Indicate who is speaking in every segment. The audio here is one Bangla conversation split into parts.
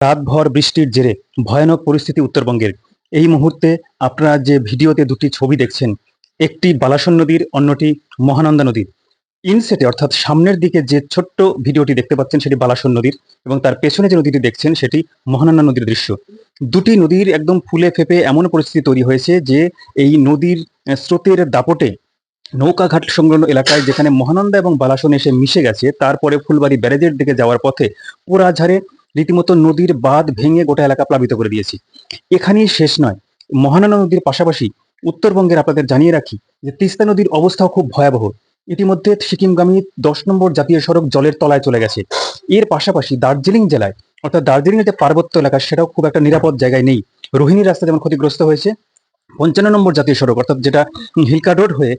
Speaker 1: রাতভর বৃষ্টির জেরে ভয়ানক পরিস্থিতি উত্তরবঙ্গের। এই মুহূর্তে আপনারা যে ভিডিওতে দুটি ছবি দেখছেন, একটি বালাসন নদীর, অন্যটি মহানন্দা নদীর। ইনসেটে অর্থাৎ সামনের দিকে যে ছোট্ট ভিডিওটি দেখতে পাচ্ছেন সেটি বালাসন নদীর এবং তার পেছনে যে নদীটি দেখছেন সেটি মহানন্দা নদীর দৃশ্য। দুটি নদীর একদম ফুলে ফেপে এমন পরিস্থিতি তৈরি হয়েছে যে এই নদীর স্রোতের দাপটে নৌকাঘাট সংলগ্ন এলাকায় যেখানে মহানন্দা এবং বালাসন এসে মিশে গেছে, তারপরে ফুলবাড়ি ব্যারেজের দিকে যাওয়ার পথে পোড়াঝাড়ে রীতিমতো নদীর বাঁধ ভেঙে গোটা এলাকা প্লাবিত করে দিয়েছি। এখানেই শেষ নয়। মহানানা নদীর পাশাপাশি উত্তরবঙ্গের আপনাদের জানিয়ে রাখি যে তিস্তা নদীর অবস্থাও খুব ভয়াবহ। ইতিমধ্যে সিকিমগামী দশ নম্বর জাতীয় সড়ক জলের তলায় চলে গেছে। এর পাশাপাশি দার্জিলিং জেলায়, অর্থাৎ দার্জিলিং যে পার্বত্য এলাকা, সেটাও খুব একটা নিরাপদ জায়গায় নেই। রোহিণী রাস্তা যেমন ক্ষতিগ্রস্ত হয়েছে পঞ্চান্ন নম্বর জাতীয় সড়ক, অর্থাৎ যেটা হিলকা রোড হয়ে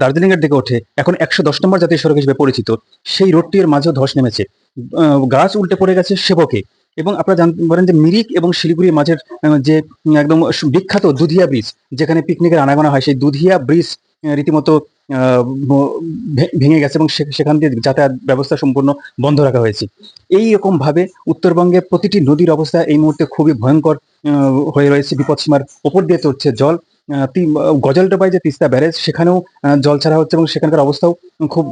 Speaker 1: দার্জিলিং এর দিকে ওঠে, এখন একশো দশ নম্বর জাতীয় সড়ক হিসেবে পরিচিত। সেই রোডটির মাঝেও ধস নেমেছে। গাছ উল্টে পড়ে গেছে সেবকে। এবং আপনারা জানতে পারেন যে মিরিক এবং শিলিগুড়ির মাঝের যে একদম বিখ্যাত দুধিয়া ব্রিজ, যেখানে পিকনিকের আনাগোনা হয়, সেই দুধিয়া ব্রিজ রীতিমতো ভেঙে গেছে এবং সেখান দিয়ে যাতায়াত ব্যবস্থা সম্পূর্ণ বন্ধ রাখা হয়েছে। এই রকম ভাবে উত্তরবঙ্গে প্রতিটি নদীর অবস্থা এই মুহূর্তে খুবই ভয়ঙ্কর হয়ে রয়েছে। বিপদসীমার ওপর দিয়ে চড়ছে জল। গজলডোবায় যে তিস্তা ব্যারেজ, সেখানেও জল ছাড়া হচ্ছে এবং সেখানকার অবস্থাও খুব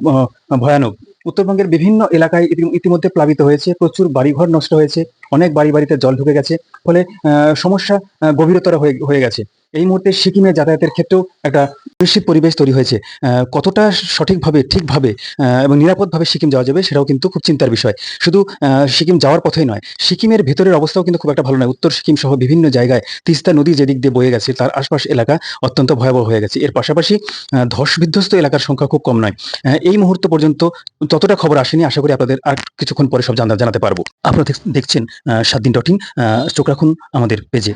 Speaker 1: ভয়ানক। উত্তরবঙ্গের বিভিন্ন এলাকায় ইতিমধ্যে প্লাবিত হয়েছে। প্রচুর বাড়িঘর নষ্ট হয়েছে। অনেক বাড়ি বাড়িতে জল ঢুকে গেছে। ফলে সমস্যা গভীরতর হয়ে গেছে। এই মুহূর্তে সিকিমে যাতায়াতের ক্ষেত্রেও একটা নিশ্চিত পরিবেশ তৈরি হয়েছে কতটা সঠিকভাবে, ঠিকভাবে এবং নিরাপদভাবে সিকিম যাওয়া যাবে সেটাও কিন্তু খুব চিন্তার বিষয়। শুধু সিকিম যাওয়ার পথেই নয়, সিকিমের ভেতরের অবস্থাও কিন্তু খুব একটা ভালো নয়। উত্তর সিকিম সহ বিভিন্ন জায়গায় তিস্তা নদী যেদিক দিয়ে বয়ে গেছে, তার আশপাশ এলাকা অত্যন্ত ভয়াবহ হয়ে গেছে। এর পাশাপাশি ধস বিধ্বস্ত এলাকার সংখ্যা খুব কম নয়। এই মুহূর্ত পর্যন্ত ততটা খবর আসেনি। আশা করি আপনাদের আর কিছুক্ষণ পরে সব জানা- জানাতে পারব। আপনারা দেখছেন সাত দিন ডট ইন চোখ রাখুন আমাদের পেজে।